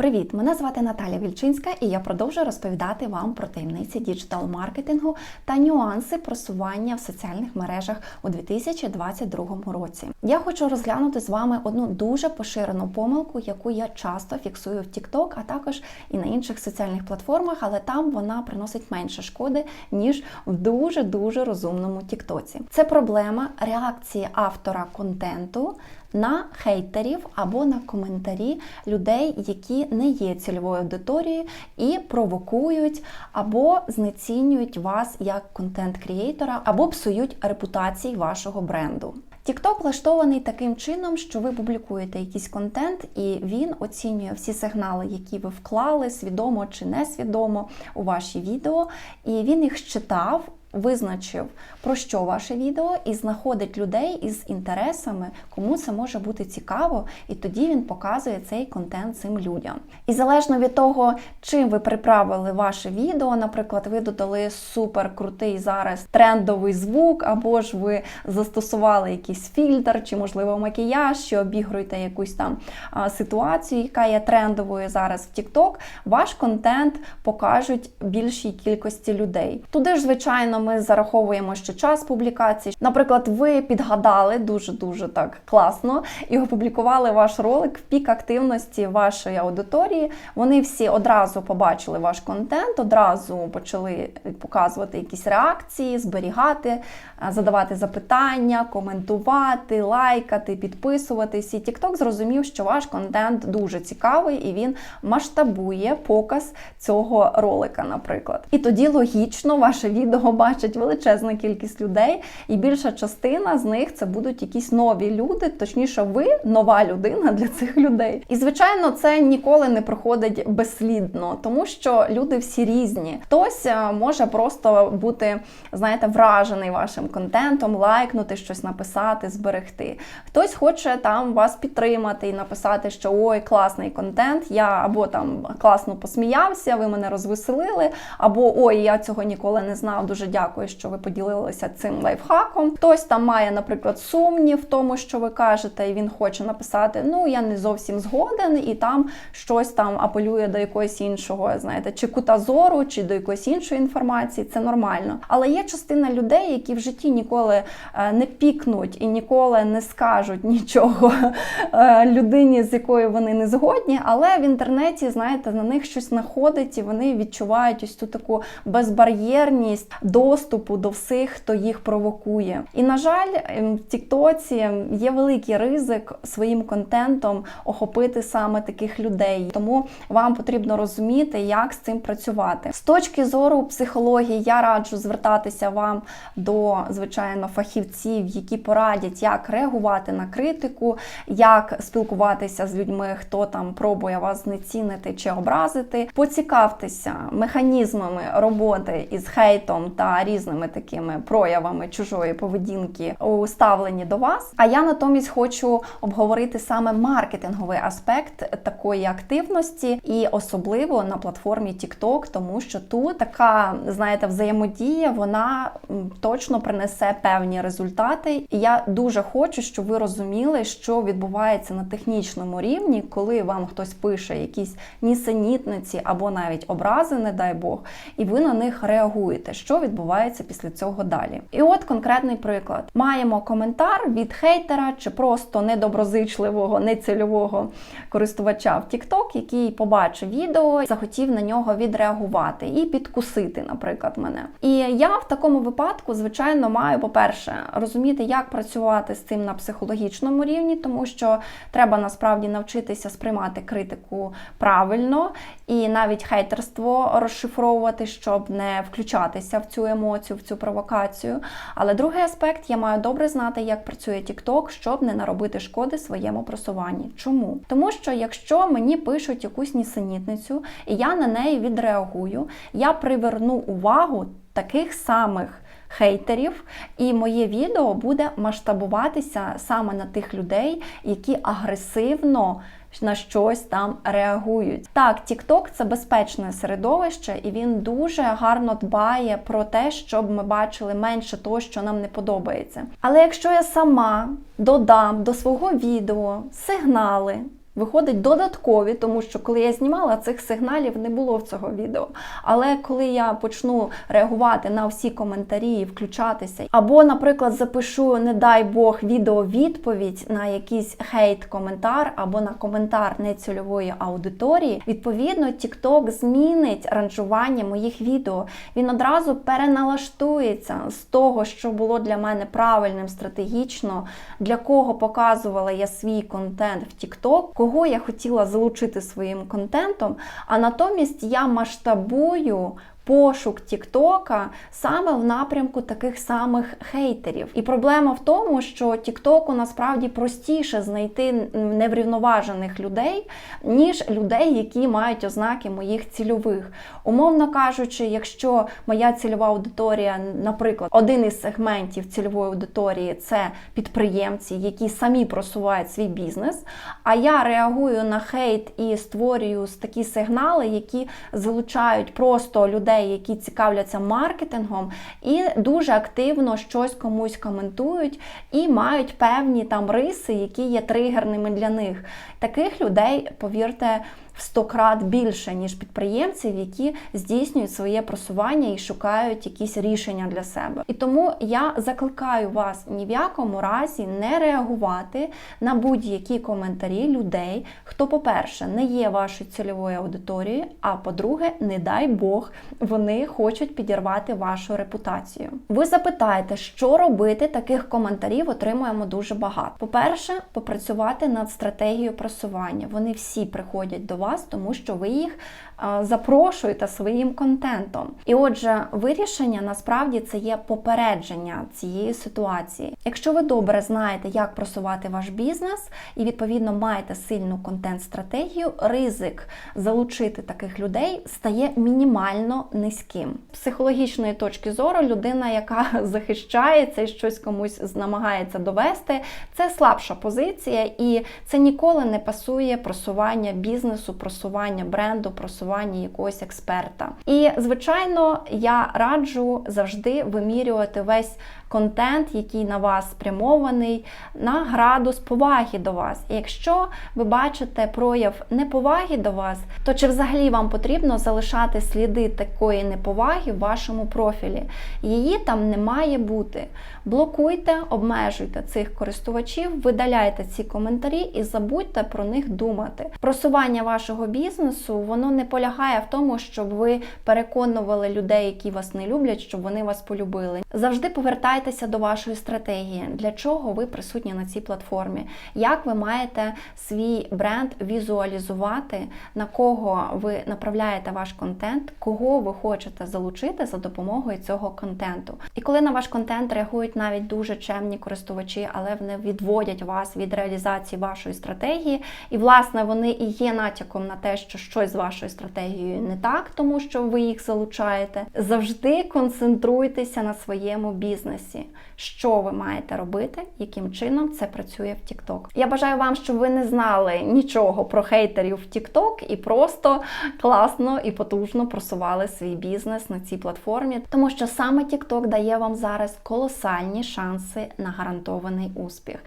Привіт! Мене звати Наталя Вільчинська, і я продовжую розповідати вам про таємниці діджитал-маркетингу та нюанси просування в соціальних мережах у 2022 році. Я хочу розглянути з вами одну дуже поширену помилку, яку я часто фіксую в TikTok, а також і на інших соціальних платформах, але там вона приносить менше шкоди, ніж в дуже дуже розумному TikTok. Це проблема реакції автора контенту на хейтерів або на коментарі людей, які не є цільовою аудиторією і провокують або знецінюють вас як контент-крієйтора, або псують репутації вашого бренду. TikTok влаштований таким чином, що ви публікуєте якийсь контент, і він оцінює всі сигнали, які ви вклали, свідомо чи несвідомо у ваші відео, і він їх считав. Визначив про що ваше відео і знаходить людей із інтересами, кому це може бути цікаво, і тоді він показує цей контент цим людям. І залежно від того, чим ви приправили ваше відео, наприклад, ви додали супер крутий зараз трендовий звук, або ж ви застосували якийсь фільтр, чи, можливо, макіяж, чи обігруєте якусь там ситуацію, яка є трендовою зараз в TikTok, ваш контент покажуть більшій кількості людей. Туди ж, звичайно, ми зараховуємо, що час публікації. Наприклад, ви підгадали дуже-дуже так класно і опублікували ваш ролик в пік активності вашої аудиторії. Вони всі одразу побачили ваш контент, одразу почали показувати якісь реакції, зберігати, задавати запитання, коментувати, лайкати, підписуватись. І TikTok зрозумів, що ваш контент дуже цікавий і він масштабує показ цього ролика, наприклад. І тоді логічно ваше відео бачить величезна кількість людей, і більша частина з них це будуть якісь нові люди, точніше, ви нова людина для цих людей. І звичайно, це ніколи не проходить безслідно, тому що люди всі різні. Хтось е, може просто бути, знаєте, вражений вашим контентом, лайкнути щось написати, зберегти. Хтось хоче там вас підтримати і написати, що ой, класний контент, я або там класно посміявся, ви мене розвеселили, або ой, я цього ніколи не знав. Дуже дякую, що ви поділилися цим лайфхаком. Хтось там має, наприклад, сумнів в тому, що ви кажете, і він хоче написати: Ну, я не зовсім згоден, і там щось там апелює до якогось іншого, знаєте, чи кута зору, чи до якоїсь іншої інформації. Це нормально. Але є частина людей, які в житті ніколи е, не пікнуть і ніколи не скажуть нічого е, людині, з якою вони не згодні, але в інтернеті, знаєте, на них щось знаходить, і вони відчувають ось ту таку безбар'єрність доступу до всіх, хто їх провокує. І на жаль, ем, в Тіктоці є великий ризик своїм контентом охопити саме таких людей. Тому вам потрібно розуміти, як з цим працювати. З точки зору психології, я раджу звертатися вам до звичайно фахівців, які порадять, як реагувати на критику, як спілкуватися з людьми, хто там пробує вас знецінити чи образити. Поцікавтеся механізмами роботи із хейтом та різними такими проявами чужої поведінки у ставленні до вас. А я натомість хочу обговорити саме маркетинговий аспект такої активності, і особливо на платформі TikTok, тому що тут така, знаєте, взаємодія, вона точно принесе певні результати. І я дуже хочу, щоб ви розуміли, що відбувається на технічному рівні, коли вам хтось пише якісь нісенітниці або навіть образи, не дай Бог, і ви на них реагуєте, що відбувається після цього далі. І от конкретний приклад: маємо коментар від хейтера чи просто недоброзичливого, нецільового користувача в TikTok, який побачив відео, захотів на нього відреагувати і підкусити, наприклад, мене. І я в такому випадку, звичайно, маю, по-перше, розуміти, як працювати з цим на психологічному рівні, тому що треба насправді навчитися сприймати критику правильно і навіть хейтерство розшифровувати, щоб не включатися в цю емоцію, в цю провокацію. Але другий аспект, я маю добре знати, як працює TikTok, щоб не наробити шкоди своєму просуванні. Чому? Тому що якщо мені пишуть якусь нісенітницю, і я на неї відреагую, я приверну увагу таких самих. Хейтерів, і моє відео буде масштабуватися саме на тих людей, які агресивно на щось там реагують. Так, TikTok – це безпечне середовище, і він дуже гарно дбає про те, щоб ми бачили менше того, що нам не подобається. Але якщо я сама додам до свого відео сигнали, виходить додаткові, тому що коли я знімала цих сигналів, не було в цього відео. Але коли я почну реагувати на всі коментарі, і включатися, або, наприклад, запишу, не дай Бог, відео відповідь на якийсь хейт-коментар, або на коментар нецільової аудиторії, відповідно, TikTok змінить ранжування моїх відео. Він одразу переналаштується з того, що було для мене правильним стратегічно, для кого показувала я свій контент в TikTok, кого я хотіла залучити своїм контентом, а натомість я масштабую. Пошук Тіктока саме в напрямку таких самих хейтерів. І проблема в тому, що Тіктоку насправді простіше знайти неврівноважених людей, ніж людей, які мають ознаки моїх цільових. Умовно кажучи, якщо моя цільова аудиторія, наприклад, один із сегментів цільової аудиторії це підприємці, які самі просувають свій бізнес, а я реагую на хейт і створюю такі сигнали, які залучають просто людей, які цікавляться маркетингом, і дуже активно щось комусь коментують і мають певні там риси, які є тригерними для них. Таких людей, повірте, в 100 крат більше, ніж підприємців, які здійснюють своє просування і шукають якісь рішення для себе. І тому я закликаю вас ні в якому разі не реагувати на будь-які коментарі людей, хто, по-перше, не є вашою цільовою аудиторією, а по-друге, не дай Бог, вони хочуть підірвати вашу репутацію. Ви запитаєте, що робити, таких коментарів отримуємо дуже багато. По-перше, попрацювати над стратегією просування. Вони всі приходять до вас, тому що ви їх запрошуєте своїм контентом. І отже, вирішення насправді це є попередження цієї ситуації. Якщо ви добре знаєте, як просувати ваш бізнес, і відповідно маєте сильну контент-стратегію, ризик залучити таких людей стає мінімально низьким. З психологічної точки зору, людина, яка захищається і щось комусь намагається довести, це слабша позиція, і це ніколи не пасує просування бізнесу, просування бренду, просування якогось експерта. І, звичайно, я раджу завжди вимірювати весь контент, який на вас спрямований, на градус поваги до вас. І якщо ви бачите прояв неповаги до вас, то чи взагалі вам потрібно залишати сліди такої неповаги в вашому профілі? Її там не має бути. Блокуйте, обмежуйте цих користувачів, видаляйте ці коментарі і забудьте про них думати. Просування вашого бізнесу воно не полягає в тому, щоб ви переконували людей, які вас не люблять, щоб вони вас полюбили. Завжди повертайтеся до вашої стратегії, для чого ви присутні на цій платформі, як ви маєте свій бренд візуалізувати, на кого ви направляєте ваш контент, кого ви хочете залучити за допомогою цього контенту. І коли на ваш контент реагують навіть дуже чемні користувачі, але вони відводять вас від реалізації вашої стратегії, і, власне, вони і є натяком на те, що щось з вашою стратегією не так, тому що ви їх залучаєте. Завжди концентруйтеся на своєму бізнесі. Що ви маєте робити, яким чином це працює в TikTok. Я бажаю вам, щоб ви не знали нічого про хейтерів в TikTok і просто класно і потужно просували свій бізнес на цій платформі, тому що саме TikTok дає вам зараз колосальні шанси на гарантований успіх.